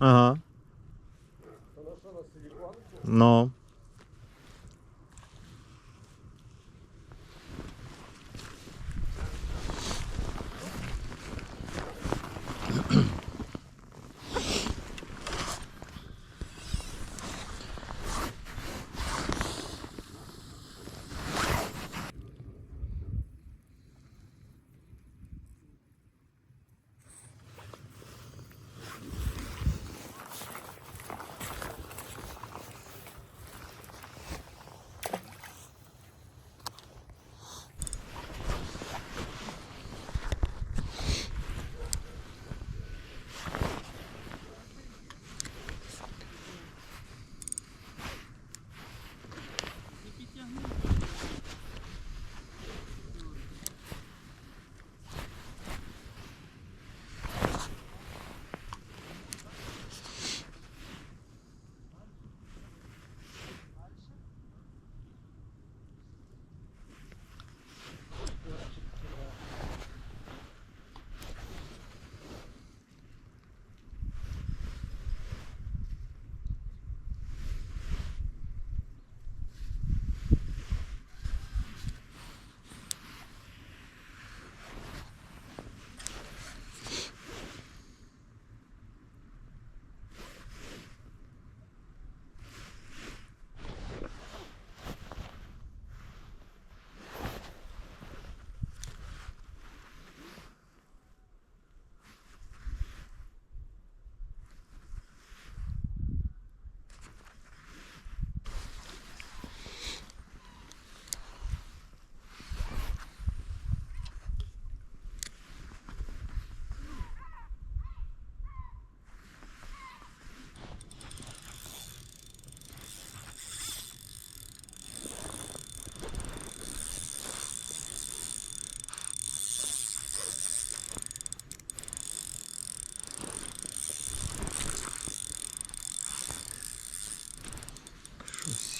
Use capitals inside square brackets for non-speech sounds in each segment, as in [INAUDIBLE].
Ага. Ну.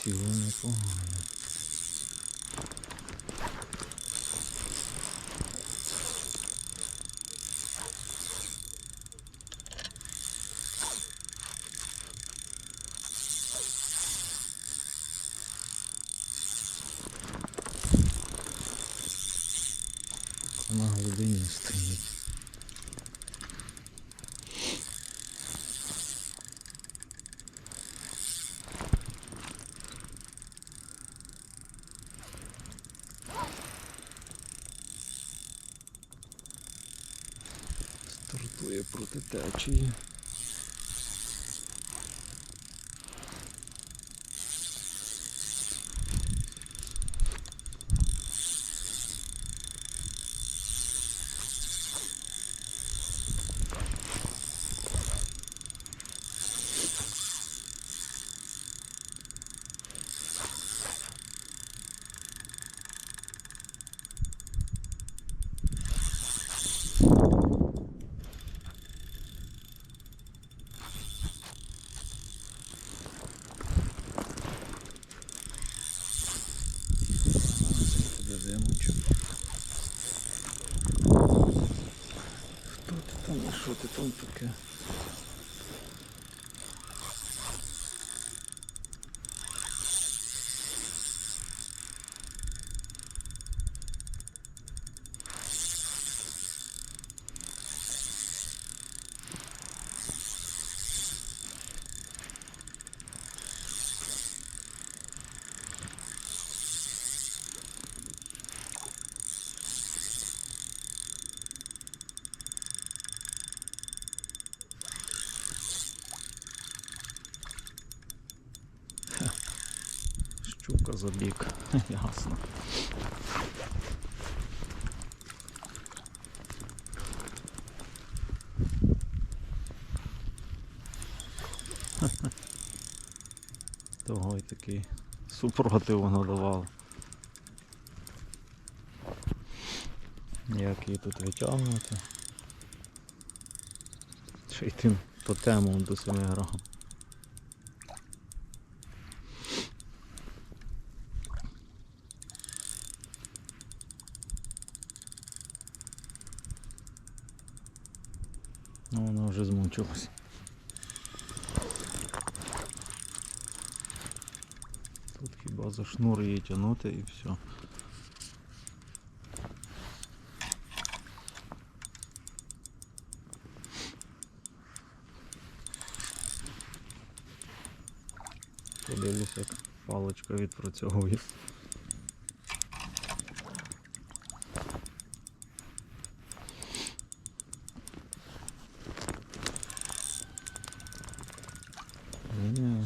Щось сіло непогано. На глибині стоїть. Стартує проти течії. Що там таке? Щука забіг. [LAUGHS] Ясно. [LAUGHS] Того й такий супротив надавав. Як її тут витягнути? Ще й тим тотемом до 7 грам. Ну, вона вже змучилась. Тут хіба за шнур її тягнути і все. Подивлюсь, як паличка відпрацьовує. Ні,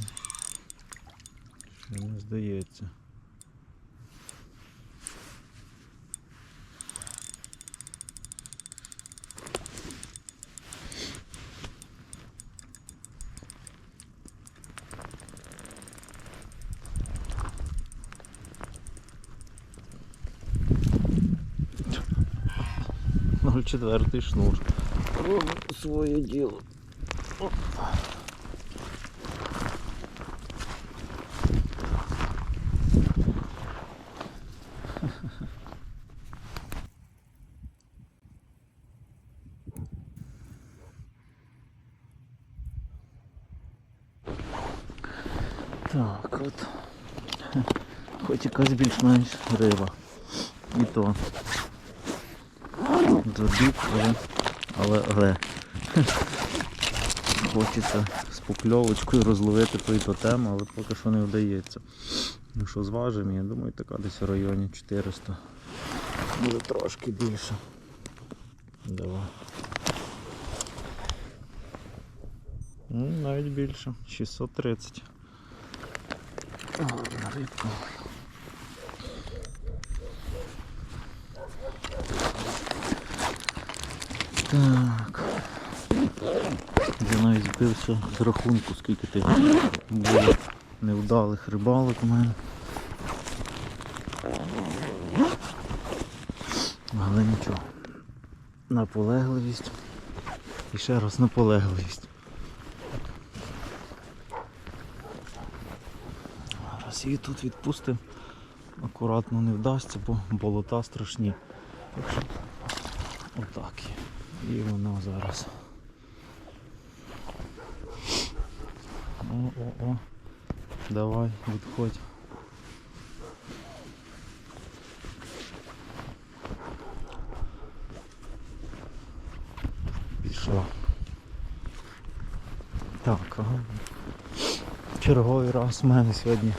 ще не здається. Ноль четвертий шнур. Робить своє діло. Так, от. Хоч якась більш-менш риба. І то. Забіг, але, але, але. Хочеться з покльовочкою розловити той тотем, але поки що не вдається. Ну що зважимо, я думаю, така десь в районі 400. Може трошки більше. Давай. Ну, навіть більше. 630. Гарна рибка. Так. Я навіть збився з рахунку, скільки ти було невдалих рибалок у мене. Але нічого. Наполегливість. І ще раз наполегливість. Її тут відпустимо. Акуратно не вдасться, бо болота страшні. Так отак. І вона зараз. О-о-о. Давай, відходь. Пішла. Так, ага. Черговий раз в мене сьогодні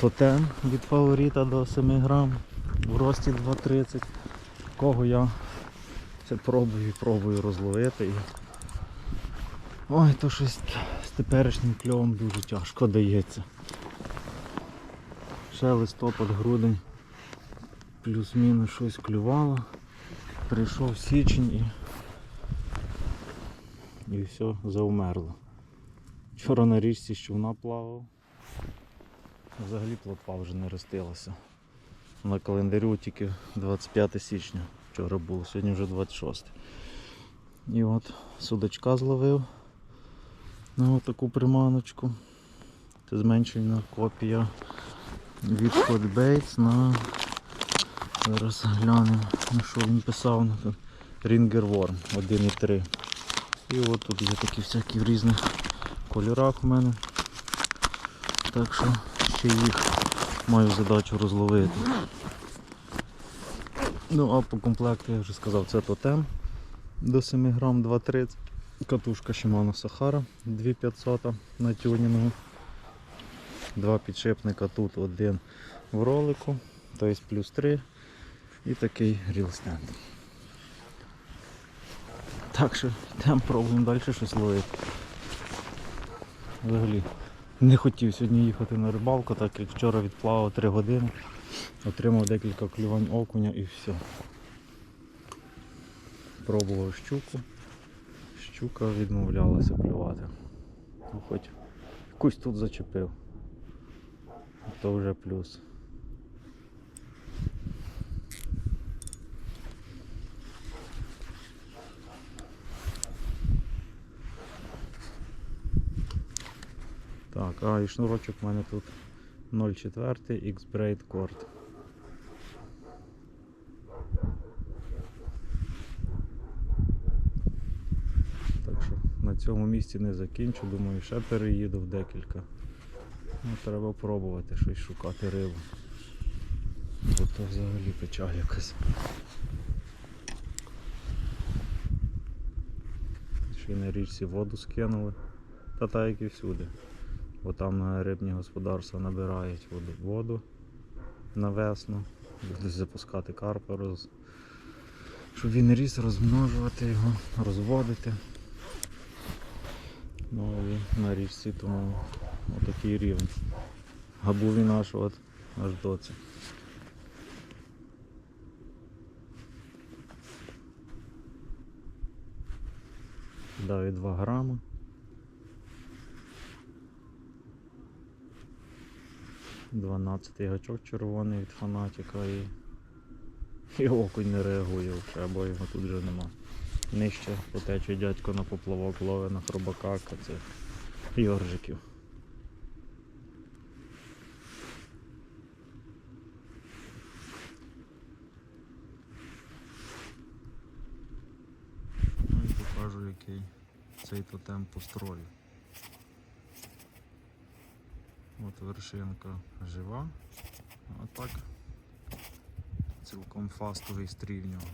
тотем від фаворита до 7 грам в рості 2,30. Кого я це пробую і пробую розловити. Ой, то щось з теперішнім кльовом дуже тяжко дається. Ще листопад, грудень, плюс-мінус щось клювало. Прийшов січень і, і все заумерло. Вчора на річці човна плавав. Взагалі плотва вже не ростилася. На календарю тільки 25 січня вчора було, сьогодні вже 26. І от судачка зловив на таку приманочку. Це зменшена копія від Hot Baits на зараз глянемо на що він писав на тут. Worm 1.3. І от тут є такі всякі в різних кольорах у мене. Так що ще їх маю задачу розловити. Ну а по комплекту я вже сказав, це тотем до 7 грам 2,30. Катушка Shimano Sahara 2500 на тюнінгу. Два підшипника тут один в ролику, тобто плюс 3 і такий рілстенд. Так що йдемо пробуємо далі щось ловити. Взагалі не хотів сьогодні їхати на рибалку, так як вчора відплавав 3 години, отримав декілька клювань окуня і все. Пробував щуку. Щука відмовлялася клювати. Ну, хоч якусь тут зачепив. То вже плюс. Так, а і шнурочок у мене тут 0,4 X-Braid Cord. Так що на цьому місці не закінчу, думаю, ще переїду в декілька. Ну, треба пробувати щось шукати рибу. Бо то взагалі печаль якась. Ще й на річці воду скинули. Та так як і всюди. Бо там е, рибні господарства набирають воду, воду на весну. Будуть запускати карпа, роз... щоб він ріс, розмножувати його, розводити. Ну і на річці тому отакий рівень. А був він аж от аж до це. Дав 2 грами. Дванадцятий гачок червоний від фанатика і, і окунь не реагує вже, або його тут вже нема. Нижче потече дядько на поплавок ловить на хробака цих йоржиків. Ну покажу, який цей тотем построю. От вершинка жива, а так цілком фастовий стрій в нього.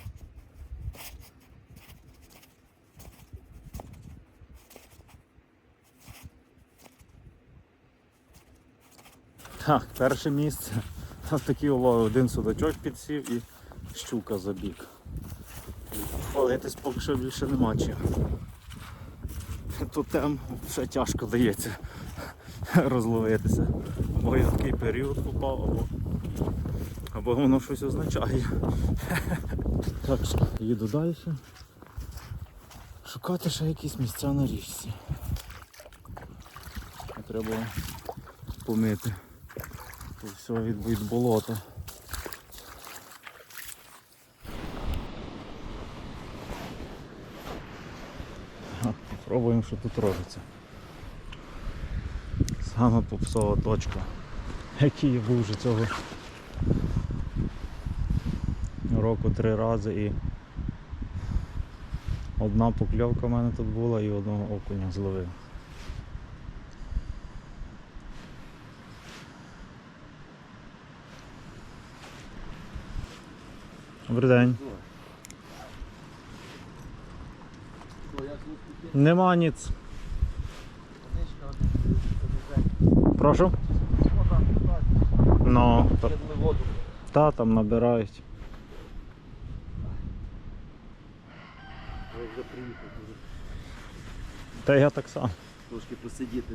Так, перше місце. Ось такий улов. Один судачок підсів і щука забіг. Хвалитись поки що більше нема чим. Там ще тяжко дається [LAUGHS] розловитися. Або я такий період попав, або, або воно щось означає. [LAUGHS] Так їду далі. Шукати ще якісь місця на річці. Треба помити. Тут все від, від болота. Га, Попробуємо, що тут робиться. Саме попсова точка. Який я був вже цього року три рази і одна покльовка в мене тут була і одного окуня зловив. Добрий день. Нема ніц. Прошу? Ну, та, та там набирають. Та я так само. Трошки посидіти.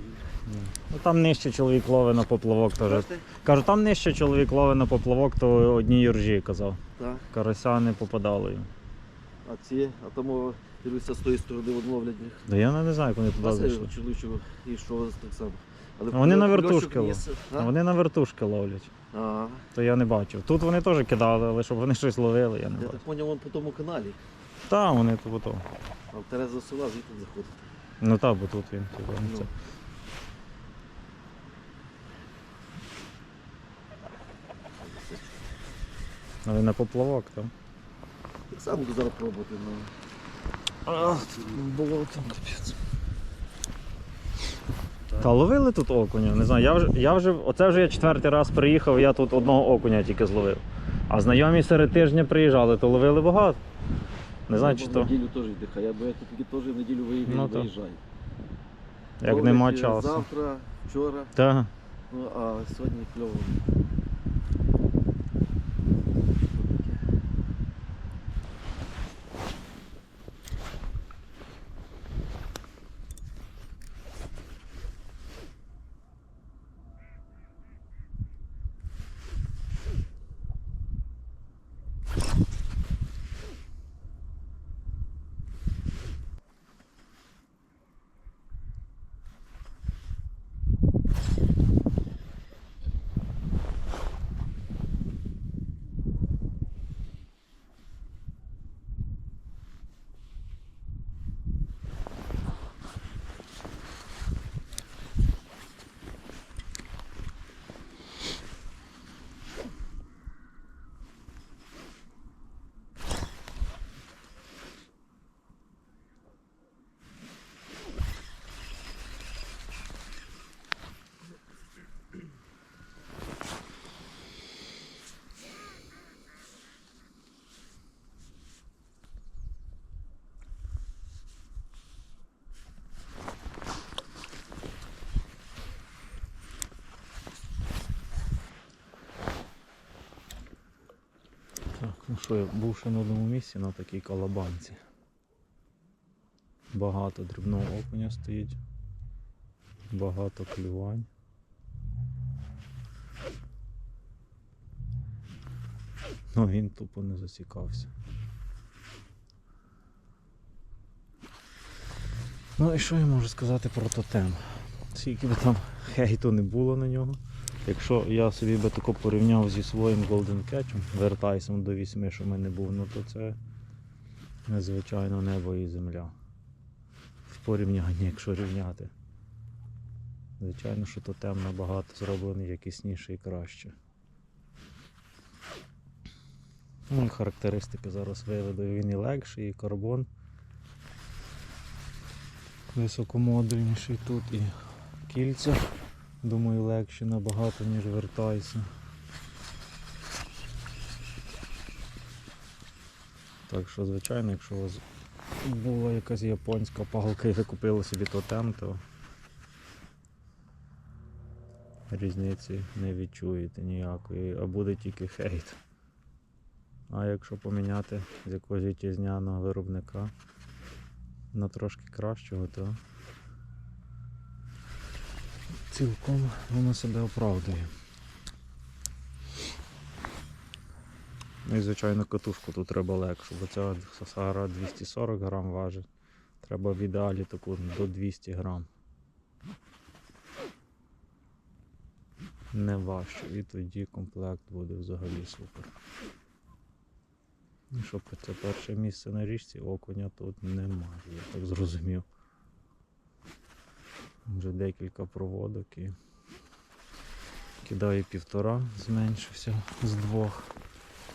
Ну там нижче чоловік ловить на поплавок теж. Кажу, там нижче чоловік ловить на поплавок, то одні юржі казав. Так. Карася не попадало їм. А ці, а тому дивлюся з тої сторони ловлять їх. Да я не знаю, як вони туди зайшли. чоловічого і що так само. Але вони на вертушки а? Вони на вертушки ловлять. А, То я не бачив. Тут вони теж кидали, але щоб вони щось ловили, я не я бачив. так поняв, вон по тому каналі. Та, вони то то. А в Тереза села звідти заходить. Ну так, бо тут він типу, Ну. це. Але на поплавок там. Так само буду зараз пробувати. Ну. А, було там капець. Та ловили тут окуня, не знаю, я вже, я вже, оце вже я четвертий раз приїхав, я тут одного окуня тільки зловив. А знайомі серед тижня приїжджали, то ловили багато. Не знаю, чи в то неділю теж я бо я тут тільки теж в неділю виїжджаю. Ну, то. виїжджаю. як Ловить нема е, часу. Завтра, вчора, Так. ну а сьогодні кльово. Ну що, я був ще на одному місці на такій колобанці. Багато дрібного окуня стоїть. Багато клювань. Ну він тупо не засікався. Ну і що я можу сказати про тотем? Скільки би там хейту не було на нього. Якщо я собі би тако порівняв зі своїм Golden Catch, вертайсом до 8, що в мене був, ну то це звичайно небо і земля. В порівнянні, якщо рівняти. Звичайно, що тотем набагато зроблений якісніше і краще. Ну характеристики зараз виведу. Він і легший, і карбон. Високомодульніший тут і кільця. Думаю, легші набагато, ніж вертайся. Так що, звичайно, якщо у вас була якась японська палка і ви купили собі тотем, то різниці не відчуєте ніякої, а буде тільки хейт. А якщо поміняти з якогось вітчизняного виробника на трошки кращого, то цілком воно себе оправдує. Ну і звичайно катушку тут треба легшу, бо ця Сахара 240 грам важить. Треба в ідеалі таку до 200 грам. Не важче. І тоді комплект буде взагалі супер. І що це перше місце на річці окуня тут немає, я так зрозумів. Вже декілька проводок і кидаю півтора, зменшився з двох.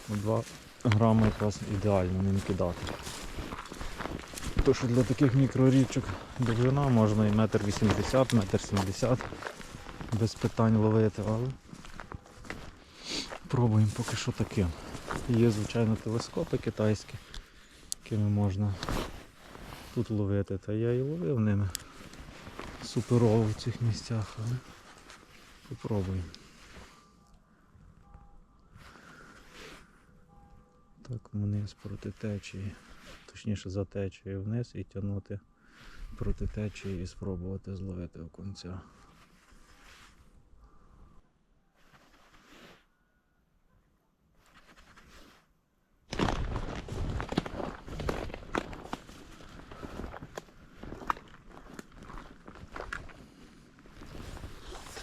Два грами якраз ідеально ним кидати. То що для таких мікрорічок довжина можна і метр вісімдесят, метр сімдесят без питань ловити, але пробуємо поки що таким. Є, звичайно, телескопи китайські, якими можна тут ловити, та я і ловив ними суперово в цих місцях, але попробуємо. Так, вниз проти течії, точніше за течією вниз і тягнути проти течії і спробувати зловити в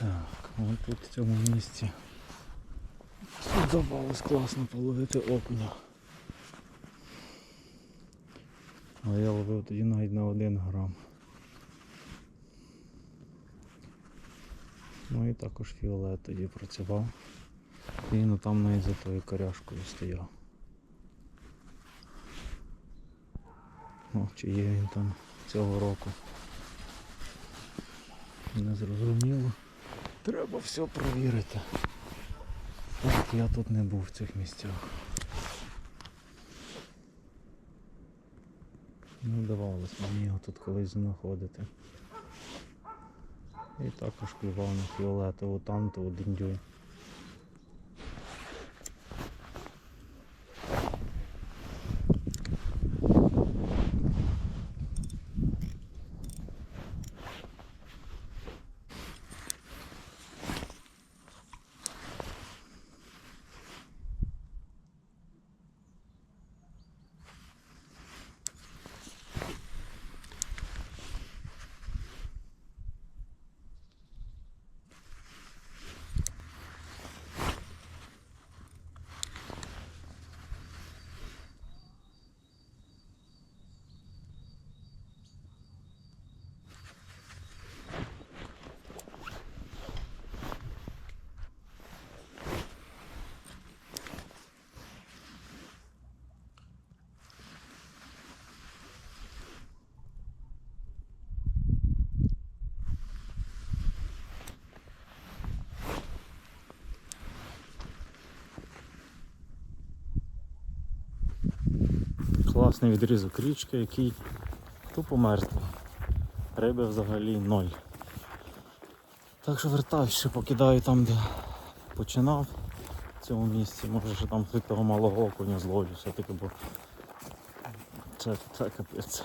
Так, ось тут в цьому місці Вдавалось класно половити окуня. Але я ловив тоді навіть на один грам. Ну і також фіолет тоді працював. І ну там навіть за тою коряшкою стояв. О, чи є він там цього року. Не зрозуміло. Треба все провірити. От я тут не був в цих місцях. Не вдавалось мені його тут колись знаходити. І також клював на фіолетову танту один Класний відрізок річки, який тупо мертвий. Риби взагалі ноль. Так що вертаюсь, ще покидаю там, де починав. в цьому місці. Може ще там того малого окуня зловлю все-таки, бо це, це капець.